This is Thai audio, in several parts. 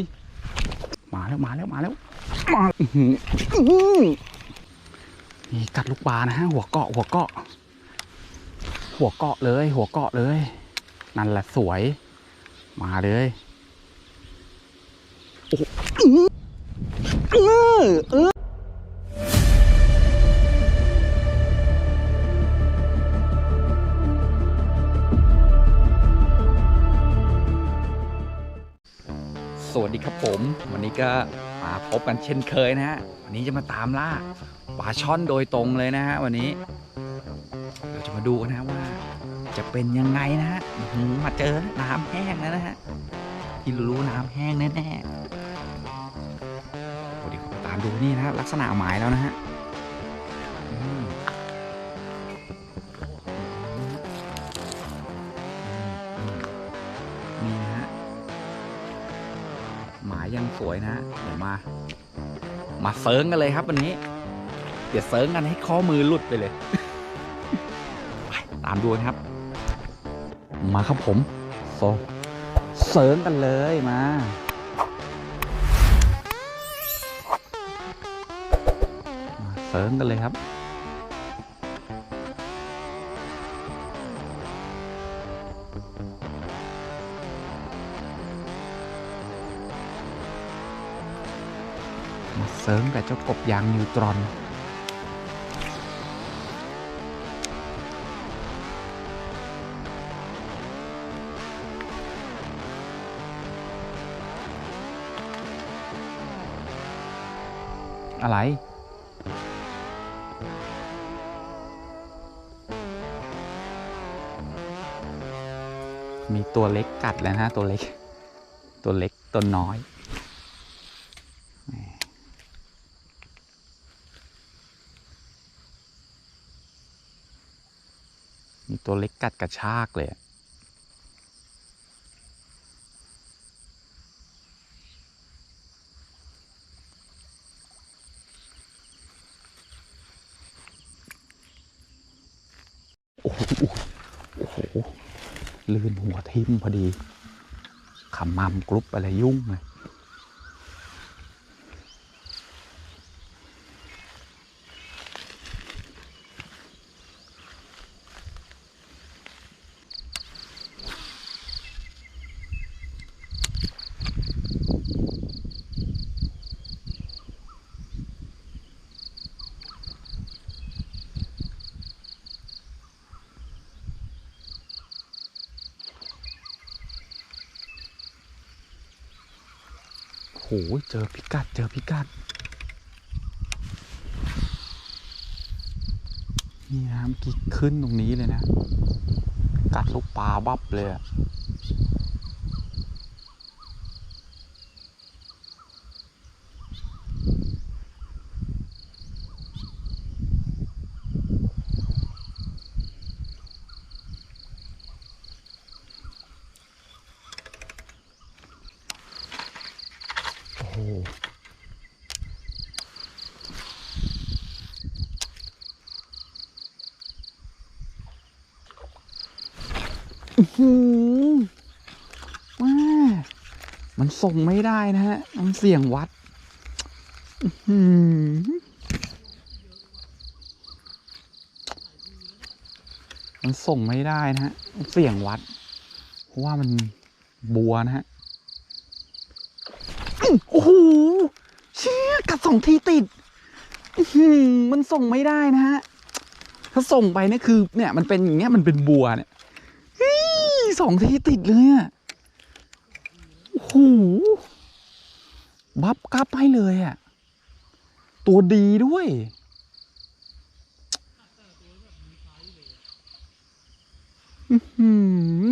ยมาแล้วมาแล้วมาแล้วมาอนี่กัดลูกปลานะฮะหัวเกาะหัวเกาะ หัวเกาะเลย หัวเกาะเลย นั่นแหละสวย มาเลยโอ้โหอื้อเออ วันนี้ก็มาพบกันเช่นเคยนะฮะ วันนี้จะมาตามล่าปลาช่อนโดยตรงเลยนะฮะวันนี้เราจะมาดูกันนะว่า จะเป็นยังไงนะฮะมาเจอน้ำแห้งแล้วนะฮะที่รู้ๆน้ำแห้งแน่ๆเดี๋ยวตามดูนี่นะลักษณะหมายแล้วนะฮะ มาเซิร์งกันเลยครับวันนี้ เดี๋ยวเซิร์งกันให้ข้อมือหลุดไปเลยไปตามดูนะครับ มาครับผมโซเซิร์งกันเลยมามาเซิร์งกันเลยครับ เสริมกับเจ้ากบยางนิวตรอน อะไร มีตัวเล็กกัดแล้วนะตัวเล็ก ตัวเล็กตัวน้อย มีตัวเล็กกัดกระชากเลยโอ้โหโอ้โหลื่นหัวทิ่มพอดีขำมำกรุ๊ปอะไรยุ่งเลย โหเจอพิกัด เจอพิกัด นี่นะเมื่อกี้ขึ้นตรงนี้เลยนะ กัดลูกปลาบับเลยอะ ว้ามันส่งไม่ได้นะฮะมันเสี่ยงวัดมันส่งไม่ได้นะฮะเสี่ยงวัด เพราะว่ามันบัวนะฮะโอ้โหเชี่ยกัดสองทีติดมันส่งไม่ได้นะฮะ ถ้าส่งไปนี่คือ เนี่ย มันเป็นอย่างเงี้ยมันเป็นบัวเนี่ย สองทีติดเลยอะโอ้โหบับกับให้เลยอะ ตัวดีด้วยอื้อหือ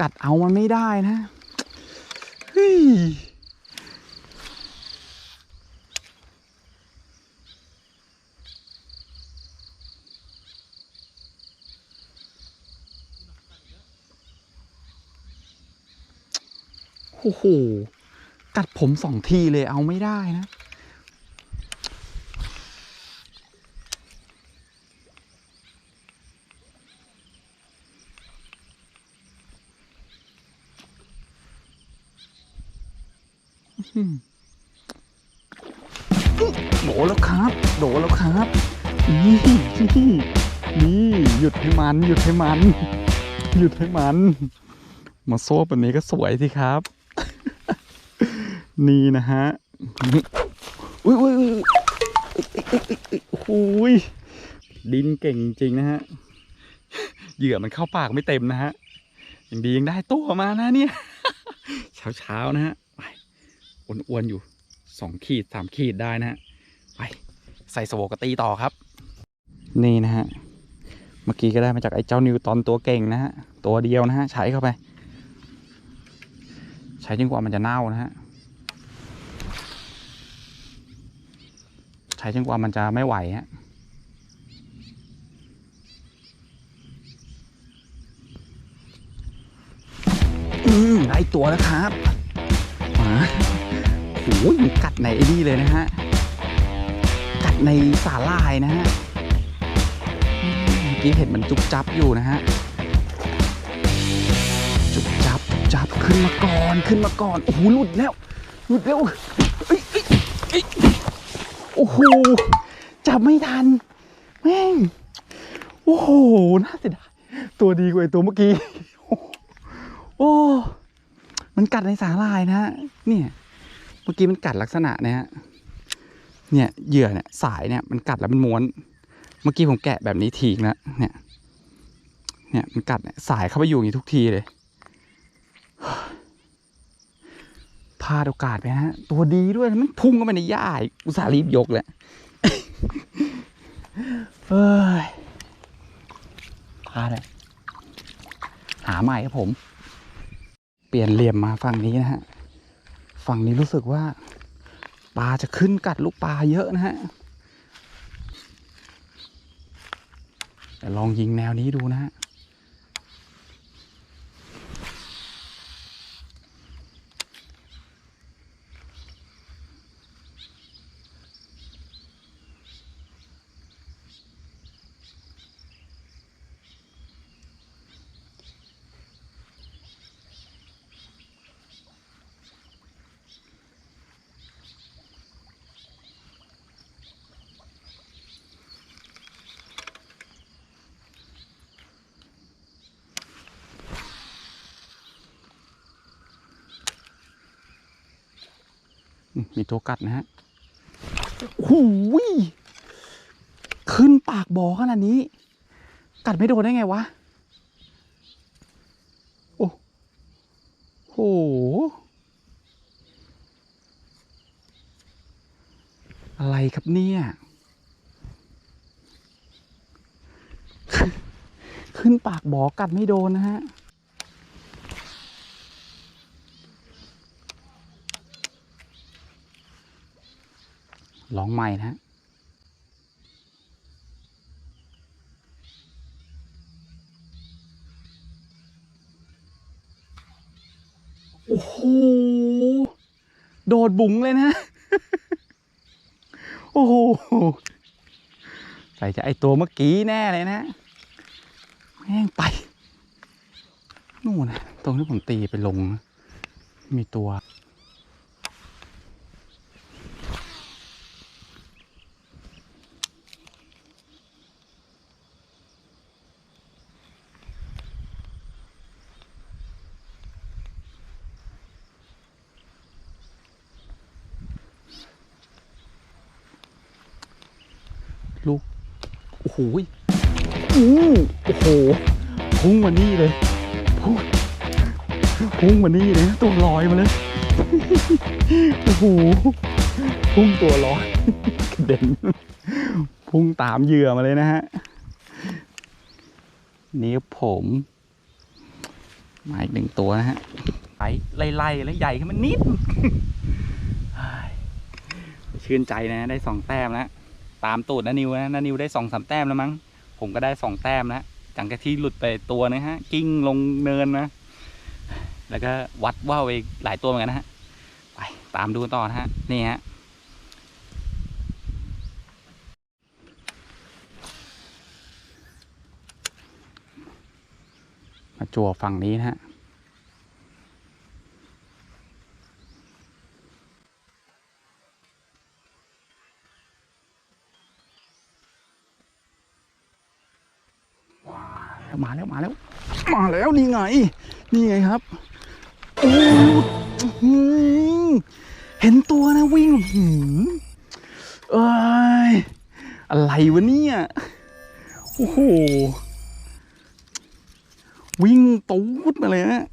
กัดเอามันไม่ได้นะ เฮ้ย โอ้โห กัดผมสองทีเลยเอาไม่ได้นะ โดแล้วครับ โดแล้วครับนี่นี่หยุดให้มัน หยุดให้มัน หยุดให้มัน มาโซ่แบบนี้ก็สวยสิครับ นี่นะฮะอุ้ยอุ้ยอุ้ยดินเก่งจริงนะฮะ เหยื่อมันเข้าปากไม่เต็มนะฮะ อย่างดียังได้ตัวมานะเนี่ย เช้าเช้าๆนะฮะ ไปอ้วนๆอยู่สองขีดสามขีดได้นะฮะ ไป ใส่สโวกตีต่อครับ นี่นะฮะ เมื่อกี้ก็ได้มาจากไอ้เจ้านิวตอนตัวเก่งนะฮะ ตัวเดียวนะฮะ ใช้เข้าไป ใช้จนกว่ามันจะเน่านะฮะ ช้จนกว่ามันจะไม่ไหวฮะอืมได้ตัวแล้วครับมาโอ้ยกัดในไอ้นี่เลยนะฮะ กัดในสาลายนะฮะ เมื่อกี้เห็นมันจุบจับอยู่นะฮะ จุบจับจุบจับขึ้นมาก่อนขึ้นมาก่อน โอ้โหหลุดแล้ว หลุดแล้วเอ้ยเอ้ยเอ้ย อ้โหจับไม่ทัน แม่ง โอ้โห น่าเสียดาย ตัวดีกว่าไอตัวเมื่อกี้ โอ้ มันกัดในสาลายนะฮะ เนี่ย เมื่อกี้มันกัดลักษณะเนี่ยฮะ เนี่ย เหยื่อเนี่ย สายเนี่ย มันกัดแล้วมันม้วน เมื่อกี้ผมแกะแบบนี้ทิ้งแล้วเนี่ย เนี่ย มันกัดเนี่ย สายเข้าไปอยู่อย่างนี้ทุกทีเลย พลาดโอกาสไปฮะ ตัวดีด้วยมันพุ่งเข้าไปในหญ้าอีกอุตส่าห์รีบยกแหละเฮ้ยพลาดเลยหาใหม่ครับผม เปลี่ยนเหลี่ยมมาฝั่งนี้นะฮะ ฝั่งนี้รู้สึกว่าปลาจะขึ้นกัดลูกปลาเยอะนะฮะ แต่ลองยิงแนวนี้ดูนะฮะ อืมมีตัวกัดนะฮะหูยขึ้นปากบ่อขนาดนี้ กัดไม่โดนได้ไงวะ โอ้โหอะไรครับเนี่ย ขึ้นปากบ่อกัดไม่โดนนะฮะ ลองใหม่นะฮะโอ้โหโดดบุ๋งเลยนะ โอ้โห ใส่จะไอตัวเมื่อกี้แน่เลยนะ แม่งไป นู่นนะตรงที่ผมตีไปลง มีตัว ลูก โอ้โหยอู้โอ้โห พุ่งมานี่เลย พุ่งพุ่งมานี่เลยนะตัวลอยมาเลย โอ้โห พุ่งตัวลอยกระเด็น พุ่งตามเหยื่อมาเลยนะฮะ นี่ผมมาอีกหนึ่งตัวนะฮะไล่ไล่ๆแล้วใหญ่ขึ้นมานิด ชื่นใจนะ ได้สองแต้มแล้ว ตามตูดนะนิวนะนะนิวได้สองสามแต้มแล้วมั้ง ผมก็ได้สองแต้มแล้วจังกะที่หลุดไปตัวนะฮะ กิ้งลงเนินนะ แล้วก็วัดว่าวไปหลายตัวเหมือนกันนะฮะ ไปตามดูต่อนะฮะ นี่ฮะมาจั่วฝั่งนี้นะฮะ มาแล้วมาแล้ว มาแล้วนี่ไง นี่ไงครับโอ้อื้อหือเห็นตัวนะวิ่งอื้อหือเอ้ยอะไรวะเนี่ยโอ้โหวิ่งตูดมาเลยนะ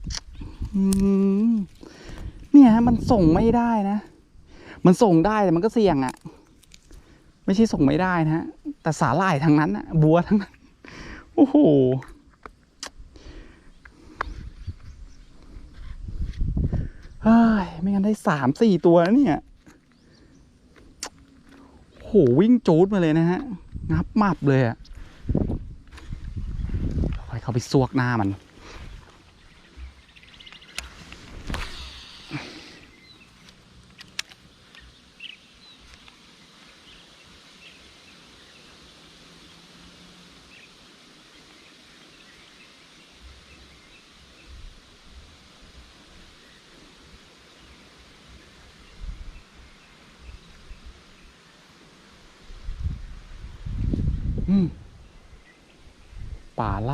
เนี่ยฮะมันส่งไม่ได้นะ มันส่งได้แต่มันก็เสี่ยงอะไม่ใช่ส่งไม่ได้นะฮะแต่สาหร่ายทั้งนั้นอะบัวทั้งนั้น โอ้โห เฮ้ย ไม่งั้นได้สามสี่ตัวแล้วเนี่ยโหวิ่งจูดมาเลยนะฮะ งับมับเลยอะค่อยเข้าไปซวกหน้ามัน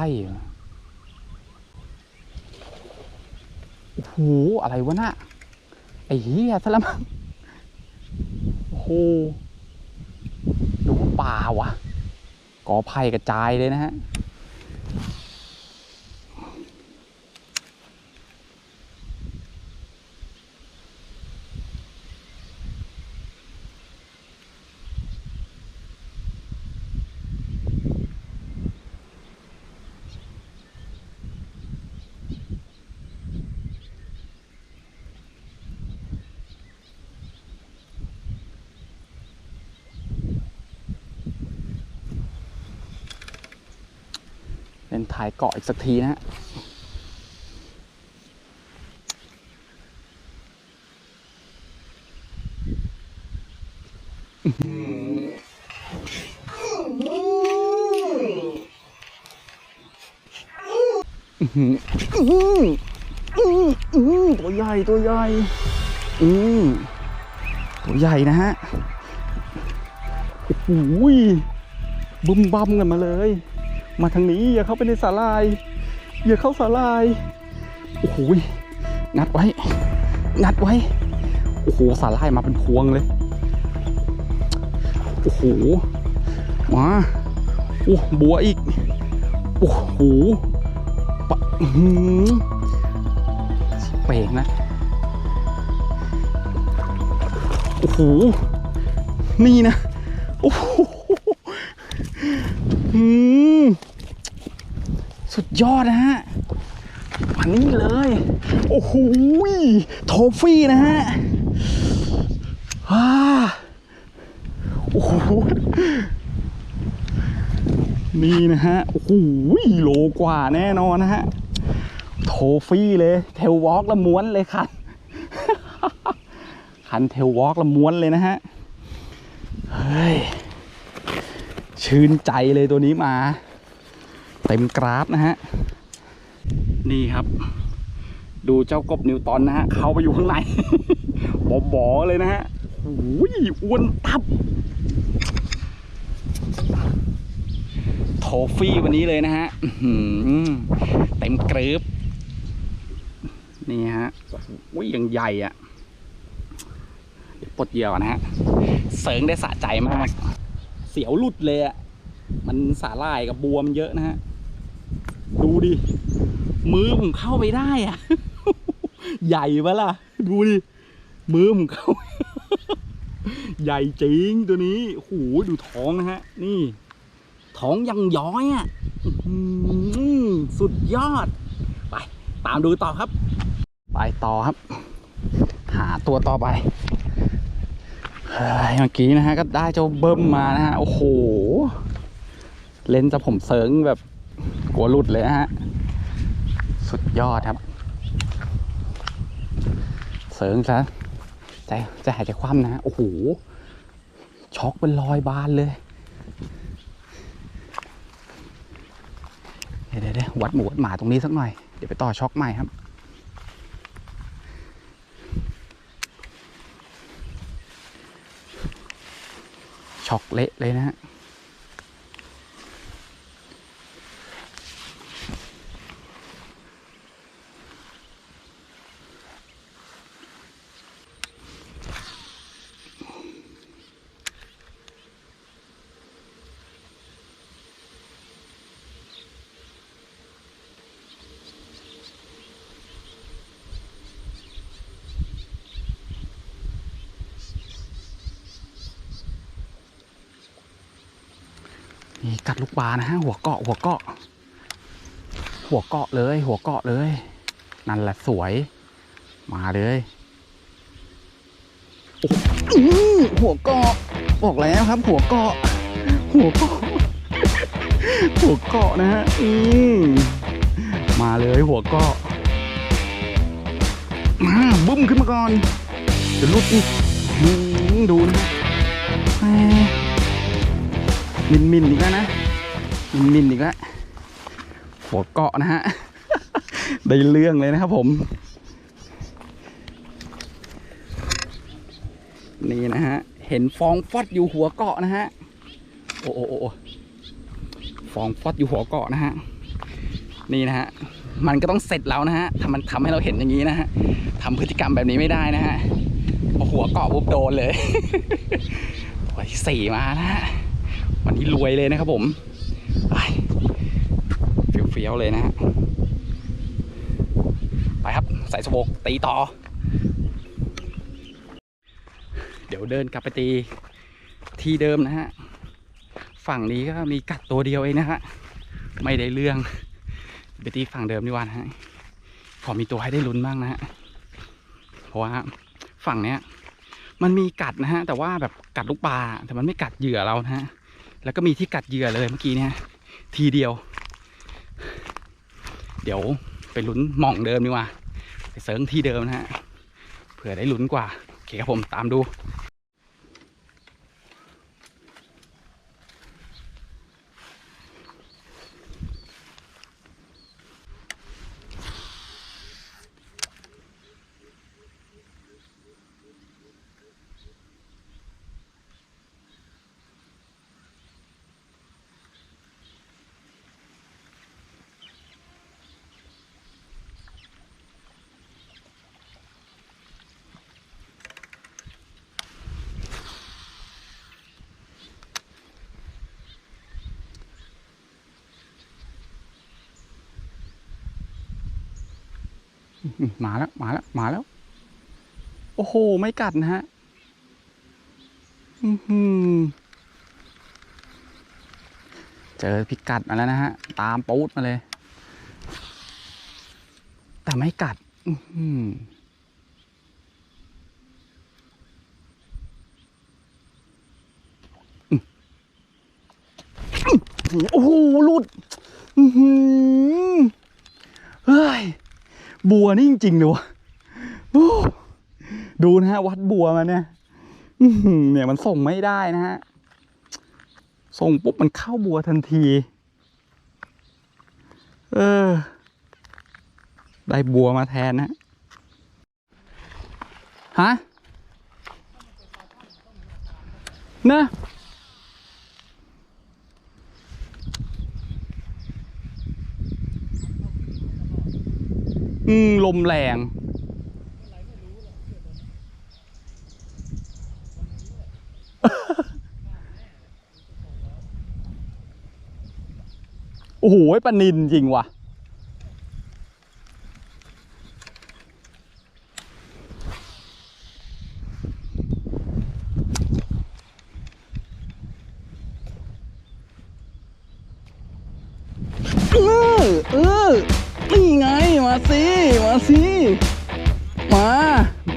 ล่โอ้โหอะไรวะน่ะไอ้เหี้ยซะแล้วมั้งโอ้โหดูป่าวะกอไผ่กระจายเลยนะฮะายเกาะอีกสักทีนะฮะตัวใหญ่ตัวใหญ่อืมตัวใหญ่นะฮะโอ้ยบึมบัมกันมาเลย มาทางนี้อย่าเข้าไปในสาลายอย่าเข้าสาลายโอ้โหยงัดไว้ งัดไว้โอ้โหสาลายมาเป็นพวงเลยโอ้โหมาโอ้บัวอีกโอ้โหปะหือเป่งนะโอ้โหนี่นะโอ้โหอืม สุดยอดนะฮะอันนี้เลย โอ้โหโทฟี่นะฮะว้าโอ้โหนี่นะฮะ โอ้โหโลกว่าแน่นอนนะฮะ โทฟี่เลย เทลวอล์กละม้วนเลยค่ะคันเทลวอล์กละม้วนเลยนะฮะ เฮ้ย ชื่นใจเลยตัวนี้มา เต็มกราฟนะฮะ นี่ครับ ดูเจ้ากบนิวตันนะฮะ เข้าไปอยู่ข้างในบอๆเลยนะฮะโอ้ยอ้วนตับ โทฟี่วันนี้เลยนะฮะอื้อหือเต็มกรึบนี่ฮะโอ้ยยังใหญ่อะเดี๋ยวปลดเหยื่อก่อนนะฮะ เสริงได้สะใจมาก เสียวหลุดเลยอะมันสาลายกับ บวมเยอะนะฮะ ดูดิ มือผมเข้าไปได้อะใหญ่ปะล่ะ ดูดิ มือผมเข้า ใหญ่จริงตัวนี้โอ้โหดูท้องนะฮะ นี่ ท้องยังย้อยอะสุดยอด ไปตามดูต่อครับ ไปต่อครับ หาตัวต่อไปเมื่อกี้นะฮะก็ได้เจ้าเบิ้มมานะฮะ โอ้โห เล่นจะผมเซิงแบบ กลัวหลุดเลยนะฮะ สุดยอดครับเซิงซะใจใจหายใจคว่ำนะ โอ้โห ช็อกเป็นรอยบานเลยเดี๋ยวเดี๋ยวเดี๋ยววัดหมูวัดหมาตรงนี้สักหน่อย เดี๋ยวไปต่อช็อกใหม่ครับช็อกเละเลยนะฮะ กัดลูกปลานะฮะหัวเกาะหัวเกาะ หัวเกาะเลย หัวเกาะเลย นั่นแหละสวย มาเลยหัวเกาะบอกแล้วครับ หัวเกาะ หัวเกาะหัวเกาะนะฮะอืมมาเลยหัวเกาะมาบึ้มขึ้นมาก่อนเดี๋ยวหลุดอีกดูนะ มมินมินอีกแล้วนะ มินมินอีกแล้วหัวเกาะนะฮะ ได้เรื่องเลยนะครับผม นี่นะฮะ เห็นฟองฟอดอยู่หัวเกาะนะฮะ โอ้โอ้โอ้โอ้ฟองฟอดอยู่หัวเกาะนะฮะ นี่นะฮะ มันก็ต้องเสร็จแล้วนะฮะถ้ามันทำให้เราเห็นอย่างนี้นะฮะทำพฤติกรรมแบบนี้ไม่ได้นะฮะพอหัวเกาะปุ๊บโดนเลย ตัวที่สี่มานะฮะ วันนี้รวยเลยนะครับผมไปเฟี้ยวๆเลยนะฮะไปครับใส่สโบกตีต่อ เดี๋ยวเดินกลับไปตีที่เดิมนะฮะ ฝั่งนี้ก็มีกัดตัวเดียวเองนะฮะ ไม่ได้เรื่องไปตีฝั่งเดิมดีกว่านะฮะพอมีตัวให้ได้ลุ้นบ้างนะฮะ เพราะว่าฝั่งเนี้ย มันมีกัดนะฮะ แต่ว่าแบบกัดลูกปลาแต่มันไม่กัดเหยื่อเรานะฮะ แล้วก็มีที่กัดเหยื่อเลยเมื่อกี้เนี่ยทีเดียว เดี๋ยวไปลุ้นหม่องเดิมดีกว่า ไปเสริงที่เดิมนะฮะเผื่อได้ลุ้นกว่าโอเคครับผมตามดู อื มมาแล้วมาแล้วมาแล้ว โอ้โห ไม่กัดนะฮะเจอพิกัดมาแล้วนะฮะ ตามปูดมาเลย แต่ไม่กัดโอ้โหลุดเฮ้ย บัวนี่จริงๆเลยวะดูนะฮะ วัดบัวมาเนี่ยเนี่ยมันส่งไม่ได้นะฮะ ส่งปุ๊บมันเข้าบัวทันที เออ ได้บัวมาแทนนะฮะนะ อืมลมแรง โอ้โหปลานินจริงว่ะ มา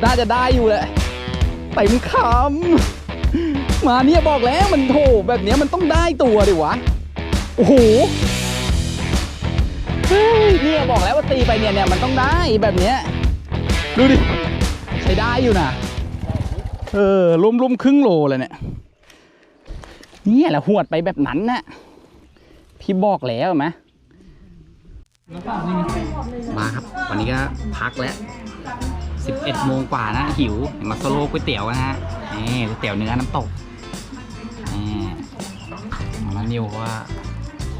น่าจะได้อยู่แหละเต็มคำมาเนี่ยบอกแล้วมันโถแบบนี้มันต้องได้ตัวดิวะ โอ้โหเนี่ยบอกแล้วว่าตีไปเนี่ยเนี่ยมันต้องได้แบบเนี้ยดูดิ ใช้ได้อยู่นะเออรวมรวมครึ่งโลเลยเนี่ยเนี่ยแหละหวดไปแบบนั้นน่ะพี่บอกแล้วไหมมาครับ วันนี้ก็พักแล้ว 11โมงกว่านะหิวมาโซโล่ก๋วยเตี๋ยวนะฮะนี่ก๋วยเตี๋ยวเนื้อน้ำตกนี่น้านิวเขาว่า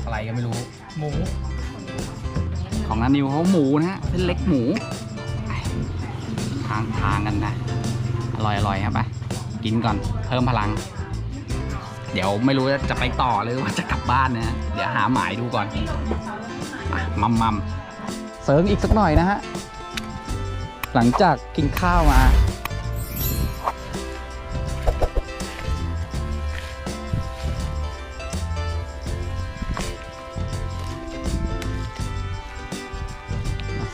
อะไรก็ไม่รู้ หมู ของน้านิวเขาหมูนะฮะเส้นเล็กหมูทางทางกันนะอร่อยอร่อยครับไปกินก่อนเพิ่มพลัง เดี๋ยวไม่รู้จะไปต่อหรือว่าจะกลับบ้านนะเดี๋ยวหาหมายดูก่อนมัมมัมเสริงอีกสักหน่อยนะฮะ หลังจากกินข้าวมา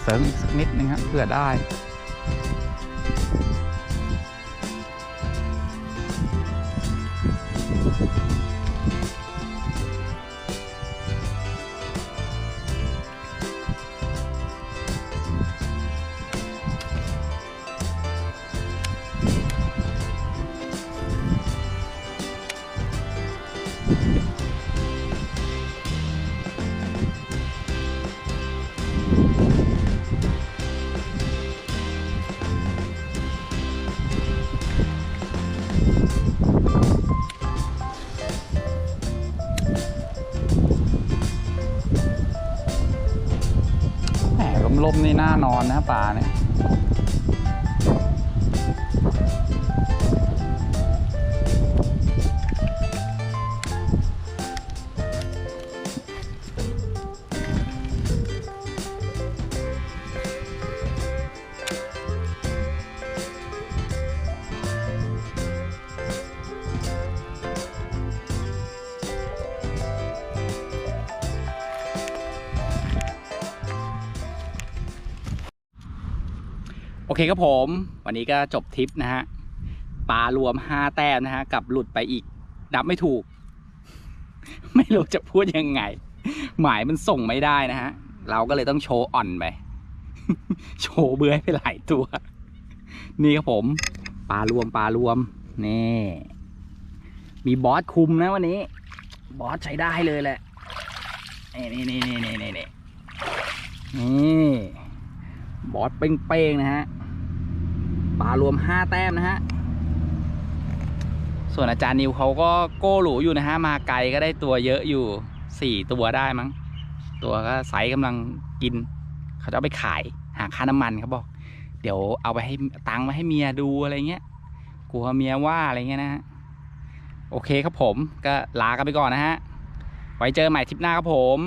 เสริมอีกสักนิดนึงครับเผื่อได้ นี่น่านอนนะป่าเนี่ย เคครับผม วันนี้ก็จบทริปนะฮะปลารวม5แต้มนะฮะกับหลุดไปอีกนับไม่ถูก ไม่รู้จะพูดยังไง หมายมันส่งไม่ได้นะฮะ เราก็เลยต้องโชว์อ่อนไปโชว์เบื้อไปหลายตัว นี่ครับผมปลารวมปลารวมนี่มีบอสคุมนะวันนี้ บอสใช้ได้เลยแหละนี่นี่นี่นี่นี่นี่นี่บอสเป้งๆนะฮะ ปลารวมห้าแต้มนะฮะ ส่วนอาจารย์นิวเขาก็โก้หรูอยู่นะฮะ มาไกลก็ได้ตัวเยอะอยู่สี่ตัวได้มั้ง ตัวก็ไซส์กำลังกิน เขาจะเอาไปขายหาค่าน้ำมันเขาบอก เดี๋ยวเอาไปให้ตังค์มาให้เมียดูอะไรเงี้ย กลัวเมียว่าอะไรเงี้ยนะฮะ โอเคครับผมก็ลากันไปก่อนนะฮะ ไว้เจอใหม่ทริปหน้าครับผม